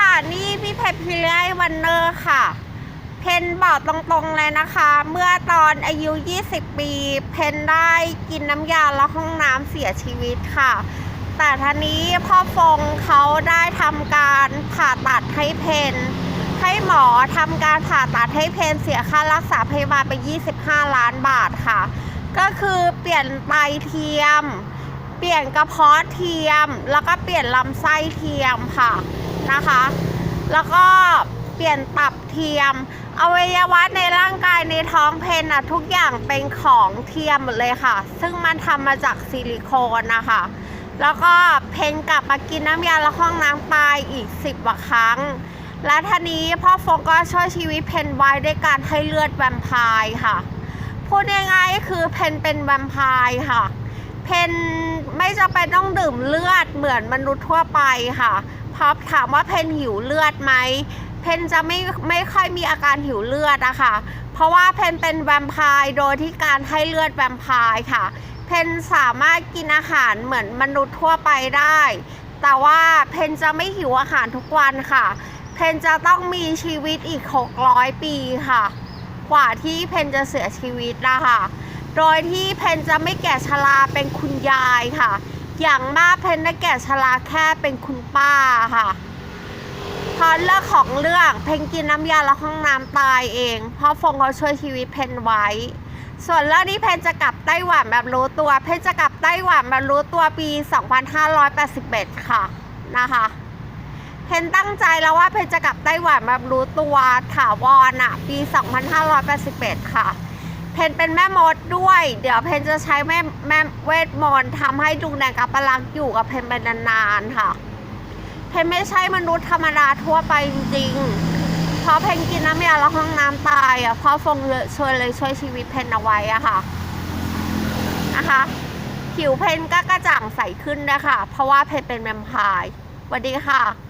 ค่ะ นี่พี่เพชรพิเรยวันเนอร์ค่ะ เพนบอกตรงๆเลยนะคะ เมื่อตอนอายุ 20 ปี เพนได้กินน้ำยาแล้วห้องน้ำเสียชีวิตค่ะ แต่ทีนี้พ่อฟงเขาได้ทำการผ่าตัดให้เพนให้หมอทำการผ่าตัดให้เพนเสียค่ารักษาพยาบาลไป 25 ล้านบาทค่ะ ก็คือเปลี่ยนไตเทียม เปลี่ยนกระเพาะเทียม แล้วก็เปลี่ยนลำไส้เทียมค่ะ นะคะ แล้วก็เปลี่ยนตับเทียม อวัยวะในร่างกายในท้องเพนอะทุกอย่างเป็นของเทียมหมดเลยค่ะ ซึ่งมันทำมาจากซิลิโคนนะคะ แล้วก็เพนกลับมากินน้ำยาละห้องน้ำตายอีก 10กว่าครั้ง และทีนี้พ่อฟงก็ช่วยชีวิตเพนไว้ด้วยการให้เลือดแวมไพร์ค่ะพูดง่ายๆก็คือเพนเป็นแวมไพร์ค่ะ เพนไม่จำเป็นต้องดื่มเลือดเหมือนมนุษย์ทั่วไปค่ะพราะถามว่าเพนหิวเลือดไหมเพนจะไม่ไม่ค่อยมีอาการหิวเลือดอะค่ะ เพราะว่าเพนเป็นแวมไพร์โดยที่การให้เลือดแวมไพร์ค่ะ เพนสามารถกินอาหารเหมือนมนุษย์ทั่วไปได้ แต่ว่าเพนจะไม่หิวอาหารทุกวันค่ะ เพนจะต้องมีชีวิตอีก 600 ปีค่ะ กว่าที่เพนจะเสียชีวิตนะคะ โดยที่เพนจะไม่แก่ชราเป็นคุณยายค่ะ อย่างมากเพนได้แก่ชราแค่เป็นคุณป้าค่ะพราะเรื่องของเรื่องเพนกินน้ำยาละห้องน้ำตายเอง เพราะฟงเขาช่วยชีวิตเพนไว้ ส่วนเรื่องที่เพนจะกลับไต้หวันแบบรู้ตัว เพนจะกลับไต้หวันแบบรู้ตัวปี 2581 ค่ะนะคะเพนตั้งใจแล้วว่าเพนจะกลับไต้หวันแบบรู้ตัวถาวรอะปี 2581 ค่ะ เพนเป็นแม่มดด้วย เดี๋ยวเพนจะใช้แม่แม่เวทมนต์ทำให้ดวงแดงกับปลักอยู่กับเพนเป็นนานๆค่ะ เพนไม่ใช่มนุษย์ธรรมดาทั่วไปจริงๆ เพราะเพนกินน้ำยาแล้วห้องน้ำตายอะ เพราะฟงเลยช่วยเลยช่วยชีวิตเพนเอาไว้อะค่ะ นะคะผิวเพนก็กระจ่างใสขึ้นนะคะ เพราะว่าเพนเป็นแวมไพร์สวัสดีค่ะ